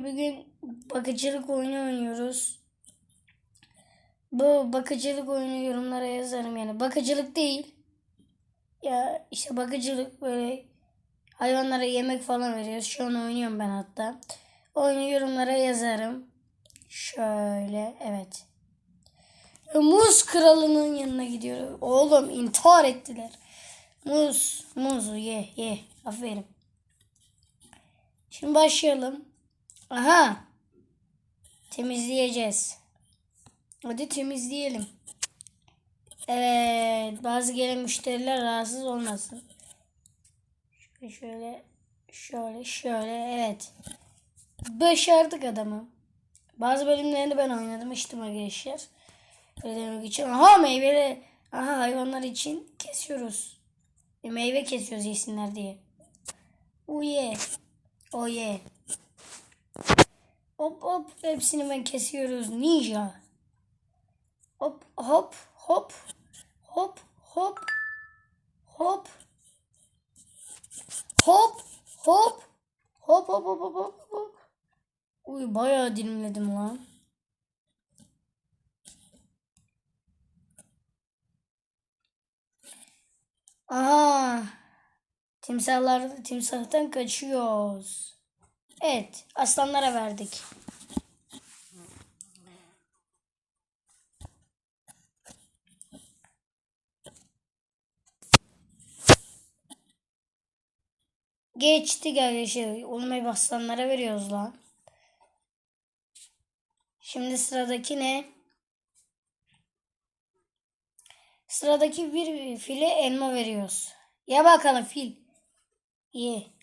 Bugün bakıcılık oyunu oynuyoruz. Bu bakıcılık oyunu yorumlara yazarım yani. Bakıcılık değil. Ya işte bakıcılık böyle hayvanlara yemek falan veriyoruz. Şu an oynuyorum ben hatta. Oyunu yorumlara yazarım. Şöyle evet. Muz kralının yanına gidiyorum. Oğlum intihar ettiler. Muz, muzu ye ye. Aferin. Şimdi başlayalım. Aha. Temizleyeceğiz. Hadi temizleyelim. Evet. Bazı gelen müşteriler rahatsız olmasın. Şöyle şöyle. Şöyle şöyle. Evet. Başardık adamı. Bazı bölümlerini ben oynadım işte arkadaşlar. Öyle demek için. Aha meyveli. Aha hayvanlar için kesiyoruz. E, meyve kesiyoruz yesinler diye. Oh yeah. Oh yeah. Hop hop hepsini ben kesiyoruz ninja. Hop hop hop hop hop hop hop hop hop hop hop hop hop hop. Uy bayağı dilimledim lan. Aha. Timsahlar timsahtan kaçıyoruz. Evet, aslanlara verdik. Geçti arkadaşlar. Oğlum hep aslanlara veriyoruz lan. Şimdi sıradaki ne? Sıradaki bir file elma veriyoruz. Ya bakalım fil. Ye.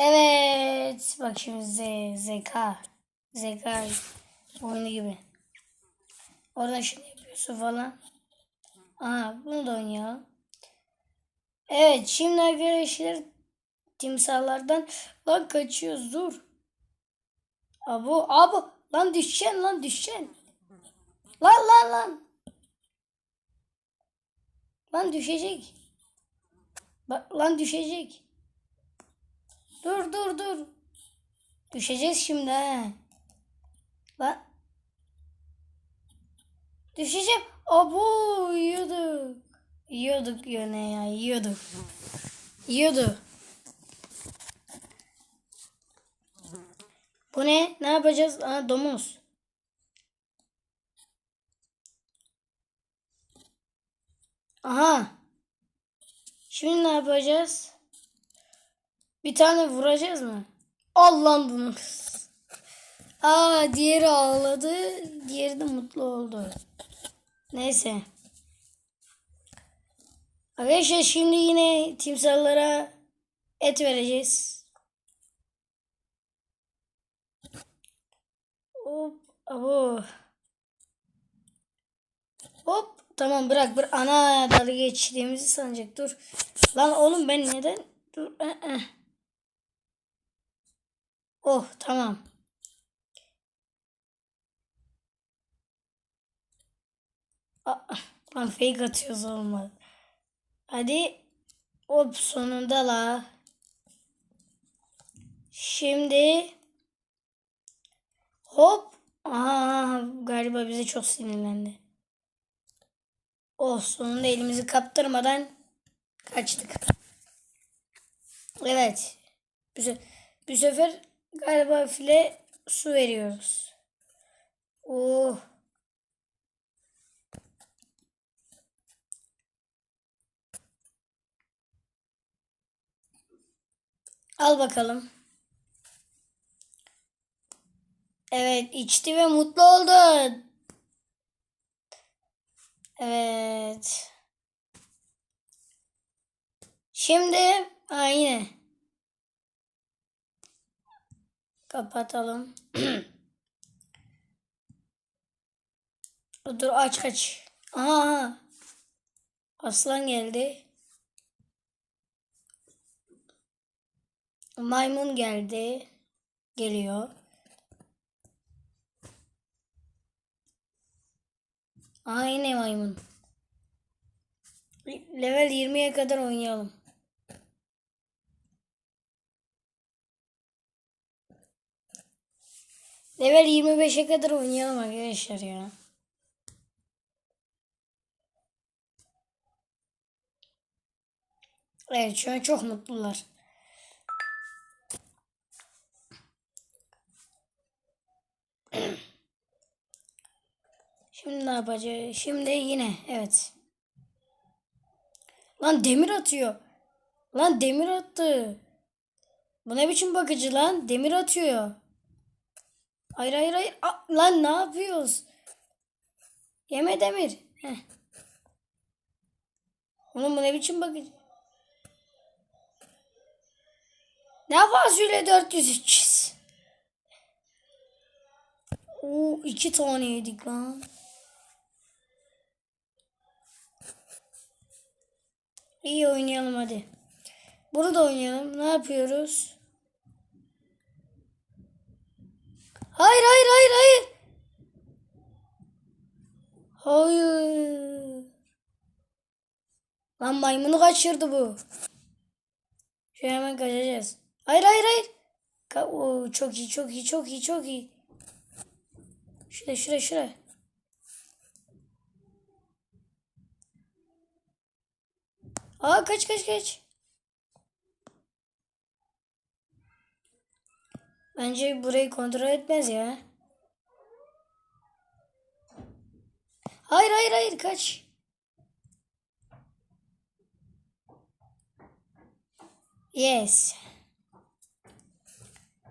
Evet. Bak şimdi Z, zeka. Zeka oyunu gibi. Oradan şunu yapıyorsun falan. Aha bunu da oynayalım. Evet şimdi arkadaşlar timsahlardan lan kaçıyoruz dur. Abu abu lan düşeceksin lan düşeceksin. Lan lan lan. Lan düşecek. Bak lan düşecek. Dur dur dur. Düşeceğiz şimdi he. Lan. Düşeceğim. Abu yiyorduk. Yiyorduk yöne ya yiyorduk. Yiyordu. Bu ne? Ne yapacağız? Aa domuz. Aha. Şimdi ne yapacağız? Bir tane vuracağız mı? Al lan bunu. Aa diğeri ağladı. Diğeri de mutlu oldu. Neyse. Arkadaşlar şimdi yine timsahlara et vereceğiz. Hop. Abo. Hop. Tamam bırak bırak. Ana dalga geçtiğimizi sanacak. Dur. Lan oğlum ben neden? Dur. Eh, eh. Oh tamam. Aa, lan fake atıyoruz olmadı. Hadi. Hop sonunda la. Şimdi. Hop. Aha galiba bize çok sinirlendi. Oh sonunda elimizi kaptırmadan kaçtık. Evet. Bu, se- bu sefer galiba file su veriyoruz. Oh. Al bakalım. Evet içti ve mutlu oldu. Evet. Şimdi aynı. Kapatalım. Dur aç aç. Aha. Aslan geldi. Maymun geldi. Geliyor. Aa yine maymun. Level 20'ye kadar oynayalım. Level 25'e kadar oynayalım arkadaşlar ya. Evet şu an çok mutlular. Şimdi ne yapacağız? Şimdi yine evet. Lan demir atıyor. Lan demir attı. Bu ne biçim bakıcı lan? Demir atıyor. Hayır hayır hayır. Aa, lan ne yapıyoruz? Yeme demir. Heh. Oğlum bu ne biçim bakıcı? Ne fasulye 400 300. Oo iki tane yedik lan. İyi oynayalım hadi. Bunu da oynayalım. Ne yapıyoruz? Hayır hayır hayır hayır. Hayır. Lan maymunu kaçırdı bu. Şu hemen kaçacağız. Hayır hayır hayır. Ka Oo, çok iyi çok iyi çok iyi çok iyi. Şuraya şuraya şuraya. Aa kaç kaç kaç. Bence burayı kontrol etmez ya. Hayır hayır hayır kaç. Yes.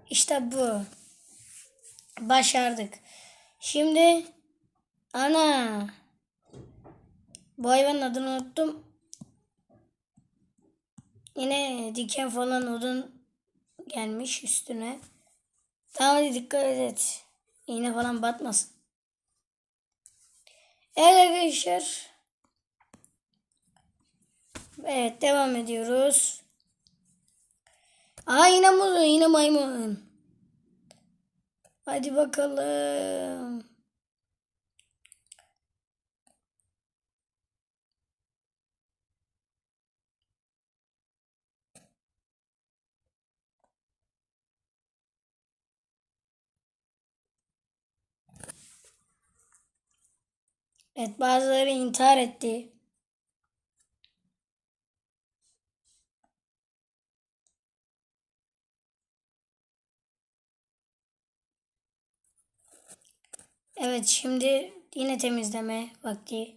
İşte bu. Başardık. Şimdi ana bu hayvanın adını unuttum. Yine diken falan odun gelmiş üstüne. Tamam hadi dikkat et. İğne falan batmasın. Evet arkadaşlar. Evet devam ediyoruz. Aa yine muz, yine maymun. Hadi bakalım. Evet bazıları intihar etti. Evet şimdi yine temizleme vakti.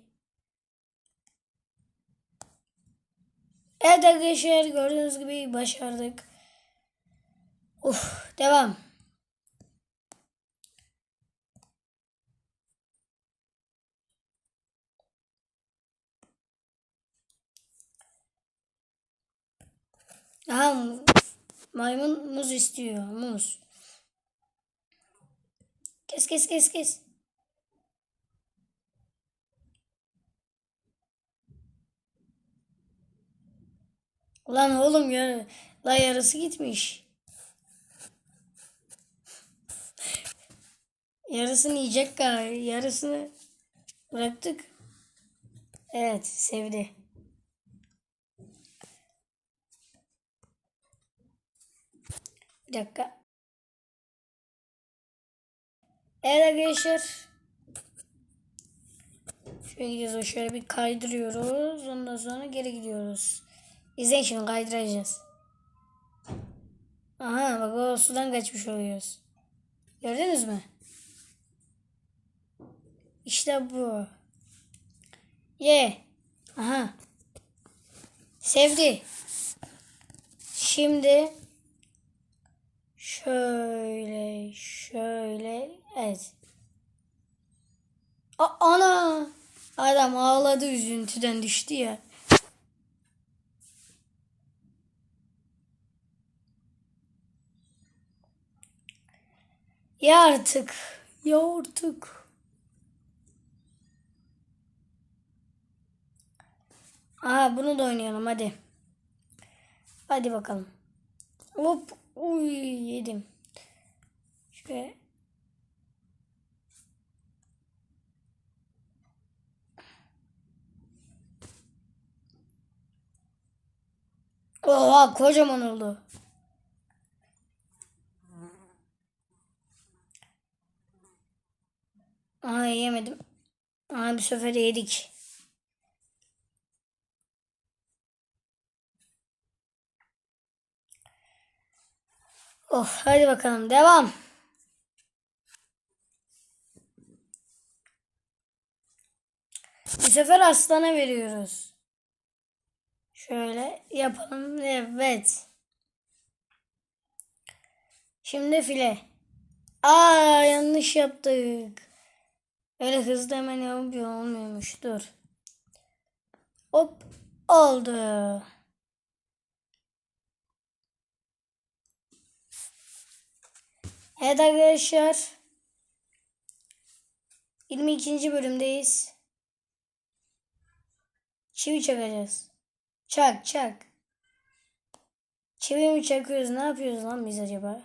Evet arkadaşlar gördüğünüz gibi başardık. Uf devam. Aha maymun muz istiyor muz. Kes kes kes kes. Ulan oğlum ya la yarısı gitmiş. Yarısını yiyecek galiba. Yarısını bıraktık. Evet sevdi. Bir dakika. Evet arkadaşlar. Şöyle gidiyoruz. Şöyle bir kaydırıyoruz. Ondan sonra geri gidiyoruz. İzleyin şimdi kaydıracağız. Aha bak o sudan kaçmış oluyoruz. Gördünüz mü? İşte bu. Ye. Aha. Sevdi. Şimdi şöyle şöyle evet. A ana. Adam ağladı üzüntüden düştü ya. Ya artık. Ya artık. Aha bunu da oynayalım hadi. Hadi bakalım. Hop. Uy yedim. Şöyle. Oha kocaman oldu. Aha yemedim. Aha bir sefer yedik. Oh hadi bakalım devam. Bu sefer aslana veriyoruz. Şöyle yapalım. Evet. Şimdi file. Aa yanlış yaptık. Öyle hızlı hemen yapıyor olmuyormuş. Dur. Hop oldu. Evet arkadaşlar. 22. bölümdeyiz. Çivi çakacağız. Çak çak. Çivi mi çakıyoruz? Ne yapıyoruz lan biz acaba?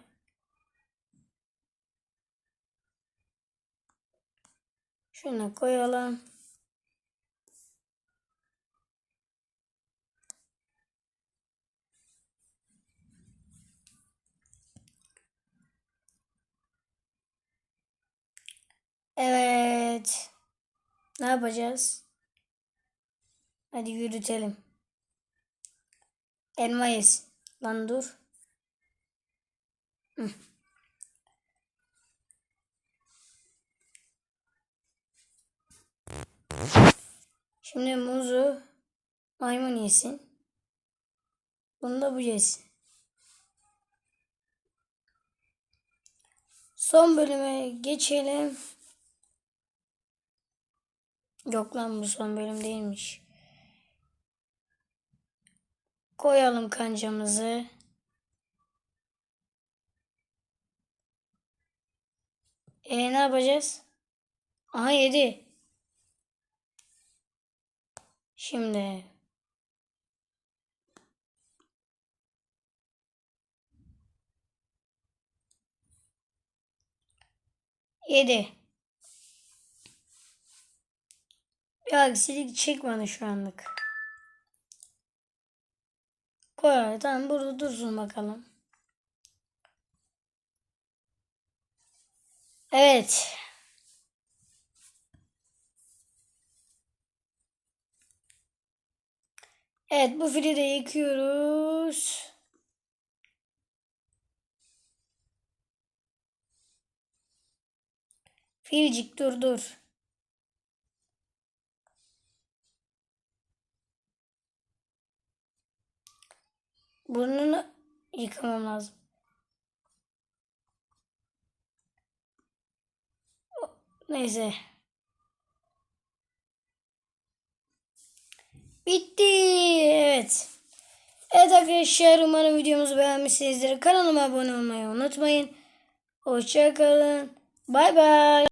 Şunu koyalım. Evet. Ne yapacağız? Hadi yürütelim. Elma yesin. Lan dur. Hı. Şimdi muzu maymun yesin. Bunu da bu yesin. Son bölüme geçelim. Yok lan bu son bölüm değilmiş. Koyalım kancamızı. E ne yapacağız? Aha yedi. Şimdi yedi. Bir aksilik çıkmadı şu anlık. Koy tamam burada dursun bakalım. Evet. Evet bu fili de yıkıyoruz. Filcik dur dur. Burnunu yıkamam lazım. Neyse. Bitti. Evet. Evet arkadaşlar umarım videomuzu beğenmişsinizdir. Kanalıma abone olmayı unutmayın. Hoşçakalın. Bay bay.